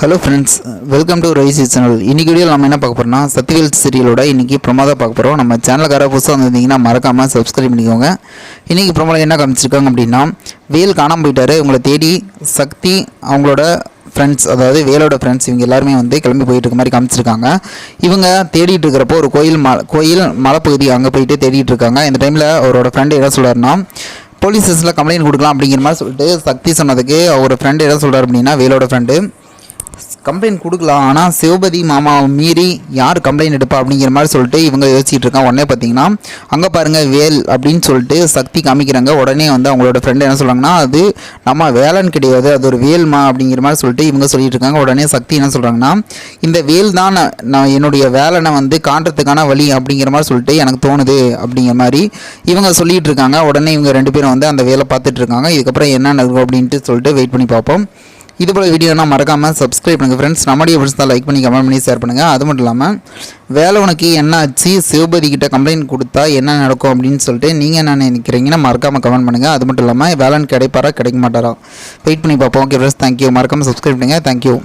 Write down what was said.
Hello friends welcome to Raisi channel இன்றைக்கி video நம்ம என்ன பார்க்க போகிறோம்னா சத்யவேல் சீரியலோட இன்றைக்கி ப்ரொமோ பார்க்க போகிறோம் நம்ம சேனலுக்கார புதுசாக வந்திருந்தீங்கன்னா மறக்காமல் சப்ஸ்கிரைப் பண்ணிக்கோங்க. இன்றைக்கி பிரமாதம் என்ன காமிச்சிருக்காங்க அப்படின்னா வேல் காணாமல் போயிட்டாரு. உங்களை தேடி சக்தி அவங்களோட ஃப்ரெண்ட்ஸ் அதாவது வேலோட ஃப்ரெண்ட்ஸ் இவங்க எல்லாருமே வந்து கிளம்பி போயிட்டு இருக்க மாதிரி காமிச்சிருக்காங்க. இவங்க தேடிட்டு இருக்கிறப்போ ஒரு கோயில் ம கோயில் மலைப்பகுதி அங்கே போயிட்டு தேடிட்டு இருக்காங்க. இந்த டைமில் அவரோட ஃப்ரெண்டு என்ன சொல்கிறாருன்னா போலீஸ் ஸ்டேஷனில் கம்ப்ளைண்ட் கொடுக்கலாம் அப்படிங்கிற மாதிரி சொல்லிட்டு சக்தி சொன்னதுக்கு அவரோட ஃப்ரெண்டு என்ன சொல்கிறார் அப்படின்னா வேலோட ஃப்ரெண்டு கம்ப்ளைண்ட் கொடுக்கலாம். ஆனால் சிவபதி மாமாவை மீறி யார் கம்ப்ளைண்ட் எடுப்பா அப்படிங்கிற மாதிரி சொல்லிட்டு இவங்க யோசிச்சுட்டு இருக்காங்க. உடனே பார்த்தீங்கன்னா அங்கே பாருங்கள் வேல் அப்படின்னு சொல்லிட்டு சக்தி காமிக்கிறாங்க. உடனே வந்து அவங்களோட ஃப்ரெண்டு என்ன சொல்கிறாங்கன்னா அது நம்ம வேலன் கிடையாது அது ஒரு வேல்மா அப்படிங்கிற மாதிரி சொல்லிட்டு இவங்க சொல்லிட்டு இருக்காங்க. உடனே சக்தி என்ன சொல்கிறாங்கன்னா இந்த வேல் தான் நான் நான் என்னுடைய வேலனை வந்து காண்றதுக்கான வழி அப்படிங்கிற மாதிரி சொல்லிட்டு எனக்கு தோணுது அப்படிங்கிற மாதிரி இவங்க சொல்லிட்டு இருக்காங்க. உடனே இவங்க ரெண்டு பேரும் வந்து அந்த வேலை பார்த்துட்டு இருக்காங்க. இதுக்கப்புறம் என்ன நடக்கும் அப்படின்ட்டு சொல்லிட்டு வெயிட் பண்ணி பார்ப்போம். இது போல் வீடியோனா மறக்காமல் சப்ஸ்கிரைப் பண்ணுங்கள் ஃப்ரெண்ட்ஸ் நம்முடைய ஃப்ரெண்ட்ஸ் தான் லைக் பண்ணி கமெண்ட் பண்ணி ஷேர் பண்ணுங்கள் அது மட்டும் இல்லாமல் வேலை உனக்கு என்ன ஆச்சு சிவபதி கிட்ட கம்ப்ளைண்ட் கொடுத்தா என்ன நடக்கும் அப்படின்னு சொல்லிட்டு நீங்கள் என்ன நினைக்கிறீங்கன்னா மறக்காமல் கமெண்ட் பண்ணுங்கள் அது மட்டும் இல்லாமல் வேலைன்னு கிடைப்பாரா? கிடைக்க மாட்டாரா? வெயிட் பண்ணி பார்ப்போம். ஓகே ஃப்ரெண்ட்ஸ் தேங்க்யூ மறக்காமல் சப்ஸ்கிரைப் பண்ணுங்கள் தேங்க்யூ